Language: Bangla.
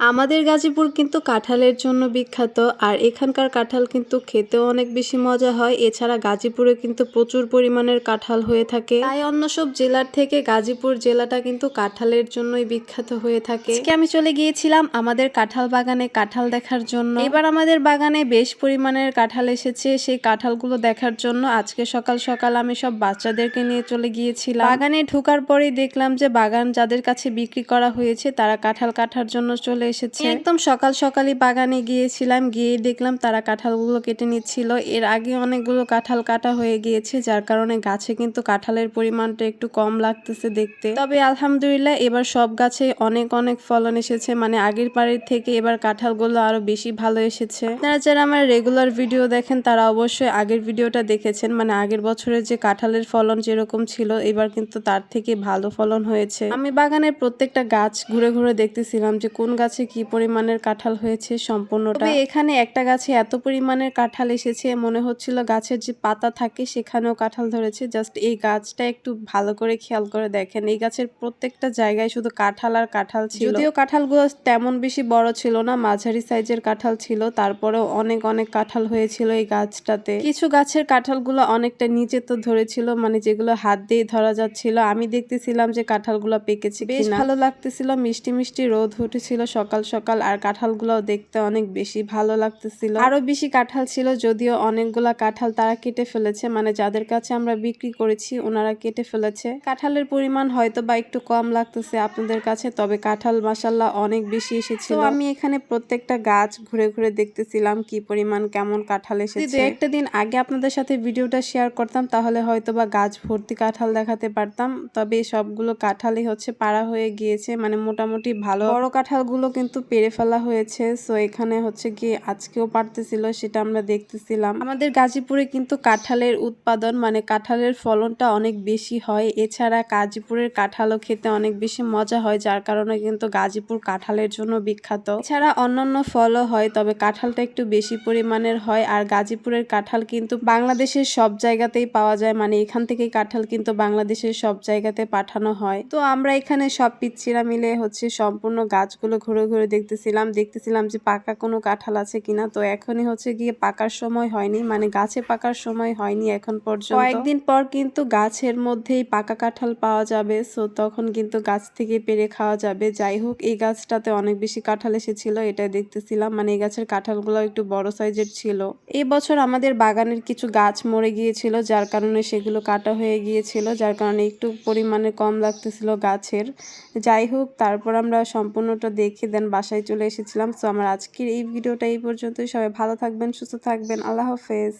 আমাদের গাজীপুর কিন্তু কাঁঠালের জন্য বিখ্যাত, আর এখানকার কাঁঠাল কিন্তু খেতেও অনেক বেশি মজা হয়। এছাড়া গাজীপুরে কিন্তু প্রচুর পরিমাণের কাঁঠাল হয়ে থাকে। তাই অন্য সব জেলার থেকে গাজীপুর জেলাটা কিন্তু কাঁঠালের জন্যই বিখ্যাত হয়ে থাকে। আজকে আমি চলে গিয়েছিলাম আমাদের কাঁঠাল বাগানে কাঁঠাল দেখার জন্য। এবার আমাদের বাগানে বেশ পরিমাণের কাঁঠাল এসেছে। সেই কাঁঠালগুলো দেখার জন্য আজকে সকাল সকাল আমি সব বাচ্চাদেরকে নিয়ে চলে গিয়েছিলাম। বাগানে ঢোকার পরেই দেখলাম যে বাগান যাদের কাছে বিক্রি করা হয়েছে, তারা কাঁঠাল কাটার জন্য চলে এসেছে। একদম সকাল সকালই বাগানে গিয়েছিলাম, গিয়ে দেখলাম তারা কাঁঠালগুলো কেটে নিচ্ছিল। এর আগে অনেকগুলো কাঁঠাল কাটা হয়ে গিয়েছে, যার কারণে গাছে কিন্তু কাঁঠালের পরিমাণটা একটু কম লাগতেছে দেখতে। তবে আলহামদুলিল্লাহ এবার সব গাছে অনেক অনেক ফলন এসেছে। মানে আগের বাড়ির থেকে এবার কাঁঠালগুলো আরও বেশি ভালো এসেছে। আপনারা যারা আমার রেগুলার ভিডিও দেখেন, তারা অবশ্যই আগের ভিডিওটা দেখেছেন। মানে আগের বছরের যে কাঁঠালের ফলন যেরকম ছিল, এবার কিন্তু তার থেকে ভালো ফলন হয়েছে। আমি বাগানের প্রত্যেকটা গাছ ঘুরে ঘুরে দেখতেছিলাম যে কোন গাছে কি পরিমাণের কাঁঠাল হয়েছে সম্পূর্ণটা? তবে এখানে একটা গাছে এত পরিমাণের কাঁঠাল এসেছে মনে হচ্ছিল গাছের যে পাতা থাকে সেখানেও কাঁঠাল ধরেছে। জাস্ট এই গাছটা একটু ভালো করে খেয়াল করে দেখেন। এই গাছের প্রত্যেকটা জায়গায় শুধু কাঁঠাল আর কাঁঠাল ছিল। যদিও কাঁঠালগুলো তেমন বেশি বড় ছিল না মাঝারি সাইজের কাঁঠাল ছিল। তারপরেও অনেক অনেক কাঁঠাল হয়েছিল এই গাছটাতে। কিছু গাছের কাঁঠালগুলো অনেকটা নিচে তো ধরেছিল মানে যেগুলো হাত দিয়ে ধরা যাচ্ছিল। আমি দেখতেছিলাম যে কাঁঠালগুলো পেকেছে বেশ ভালো লাগতেছিল মিষ্টি মিষ্টি রোদ উঠেছিল সকাল সকাল সকাল আর কাঁঠালগুলোও দেখতে অনেক বেশি ভালো লাগতেছিল। আরও বেশি কাঁঠাল ছিল, যদিও অনেকগুলা কাঁঠাল তারা কেটে ফেলেছে মানে যাদের কাছে আমরা বিক্রি করেছি ওনারা কেটে ফেলেছে। কাঁঠালের পরিমাণ হয়তো বা একটু কম লাগতেছে আপনাদের কাছে, তবে কাঁঠাল মাসাল্লাহ অনেক বেশি এসেছিল। আমি এখানে প্রত্যেকটা গাছ ঘুরে ঘুরে দেখতেছিলাম কি পরিমাণ কেমন কাঁঠাল এসেছে। একটা দিন আগে আপনাদের সাথে ভিডিওটা শেয়ার করতাম, তাহলে হয়তো বা গাছ ভর্তি কাঁঠাল দেখাতে পারতাম, তবে সবগুলো কাঁঠালই হচ্ছে পাড়া হয়ে গিয়েছে মানে মোটামুটি ভালো। বড় কাঁঠালগুলো কিন্তু পেরে ফেলা হয়েছে। সো এখানে হচ্ছে কি আজকেও পারতেছিল, সেটা আমরা দেখতেছিলাম। আমাদের গাজীপুরে কিন্তু কাঁঠালের উৎপাদন মানে কাঁঠালের ফলনটা অনেক বেশি হয়। এছাড়া গাজীপুরের কাঁঠালও খেতে অনেক বেশি মজা হয়, যার কারণে কিন্তু গাজীপুর কাঁঠালের জন্য বিখ্যাত। এছাড়া অন্যান্য ফলও হয়, তবে কাঁঠালটা একটু বেশি পরিমাণের হয়। আর গাজীপুরের কাঁঠাল কিন্তু বাংলাদেশের সব জায়গাতেই পাওয়া যায় মানে এখান থেকে কাঁঠাল কিন্তু বাংলাদেশের সব জায়গাতে পাঠানো হয়। তো আমরা এখানে সব পিচ্ছিরা মিলে হচ্ছে সম্পূর্ণ গাছগুলো ঘুরে ঘুরে দেখতেছিলাম দেখতেছিলাম যে পাকা কোনো কাঁঠাল আছে কিনা। তো এখনই হচ্ছে গিয়ে পাকার সময় হয়নি মানে গাছে পাকার সময় হয়নি এখন পর্যন্ত। কয়েকদিন পর কিন্তু গাছের মধ্যেই পাকা কাঁঠাল পাওয়া যাবে, সো তখন কিন্তু গাছ থেকে পেরে খাওয়া যাবে। যাই হোক, এই গাছটাতে অনেক বেশি কাঁঠাল এসেছিল এটা দেখতেছিলাম। মানে এই গাছের কাঁঠালগুলো একটু বড় সাইজের ছিল। এই বছর আমাদের বাগানের কিছু গাছ মরে গিয়েছিল, যার কারণে সেগুলো কাটা হয়ে গিয়েছিল, যার কারণে একটু পরিমাণে কম লাগতেছিল গাছের। যাই হোক, তারপর আমরা সম্পূর্ণটা দেখে দেন বাসায় চলে এসেছিলাম। সো আমার আজকের এই ভিডিওটা এই পর্যন্তই। সবাই ভালো থাকবেন, সুস্থ থাকবেন। আল্লাহ হাফেজ।